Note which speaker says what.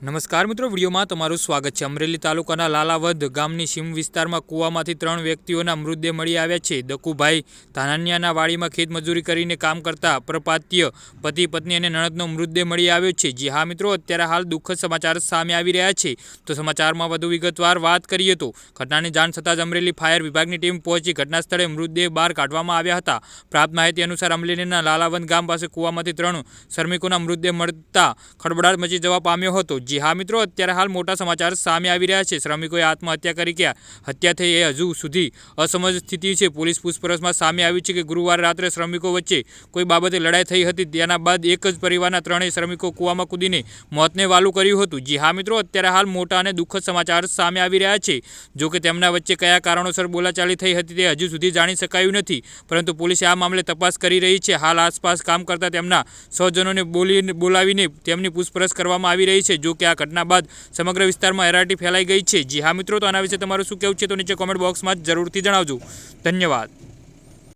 Speaker 1: નમસ્કાર મિત્રો, વિડીયોમાં તમારું સ્વાગત છે. અમરેલી તાલુકાના લાલાવદ ગામની સીમ વિસ્તારમાં કૂવામાંથી ત્રણ વ્યક્તિઓના મૃતદેહ મળી આવ્યા છે. દકુભાઈ ધાનાનિયાના વાડીમાં ખેતમજૂરી કરીને કામ કરતા પ્રપાત્ય, પતિ, પત્ની અને નણદનો મૃતદેહ મળી આવ્યો છે. જી હા મિત્રો, અત્યારે હાલ દુઃખદ સમાચાર સામે આવી રહ્યા છે. તો સમાચારમાં વધુ વિગતવાર વાત કરીએ તો, ઘટનાની જાણ થતાં જ અમરેલી ફાયર વિભાગની ટીમ પહોંચી. ઘટના સ્થળે મૃતદેહ બહાર કાઢવામાં આવ્યા હતા. પ્રાપ્ત માહિતી અનુસાર અમરેલીના લાલાવંદ ગામ પાસે કૂવામાંથી ત્રણ શ્રમિકોના મૃતદેહ મળતા ખળબડાટ મચી જવા પામ્યો હતો. જી હા મિત્રો, અત્યારે હાલ મોટા સમાચાર સામે આવી રહ્યા છે. શ્રમિકોએ આત્મહત્યા કરી કે હત્યા થઈ એ હજુ સુધી અસમજ સ્થિતિ છે. પોલીસ પૂછપરછમાં સામે આવી છે કે ગુરુવારે રાત્રે શ્રમિકો વચ્ચે કોઈ બાબતે લડાઈ થઈ હતી. તેના બાદ એક જ પરિવારના ત્રણેય શ્રમિકો કૂવામાં કૂદીને મોતને વાલું કર્યું હતું. જી હા મિત્રો, અત્યારે હાલ મોટા અને દુઃખદ સમાચાર સામે આવી રહ્યા છે. જો કે તેમના વચ્ચે કયા કારણોસર બોલાચાલી થઈ હતી તે હજુ સુધી જાણી શકાયું નથી. પરંતુ પોલીસે આ મામલે તપાસ કરી રહી છે. હાલ આસપાસ કામ કરતા તેમના સ્વજનોને બોલી બોલાવીને તેમની પૂછપરછ કરવામાં આવી રહી છે. જો કે આ ઘટના બાદ સમગ્ર વિસ્તારમાં એરાટી ફેલાઈ ગઈ છે. જી હા મિત્રો, તો આના વિશે તમારું શું કહેવું છે? તો નીચે કોમેન્ટ બોક્સમાં જરૂરથી જણાવજો. ધન્યવાદ.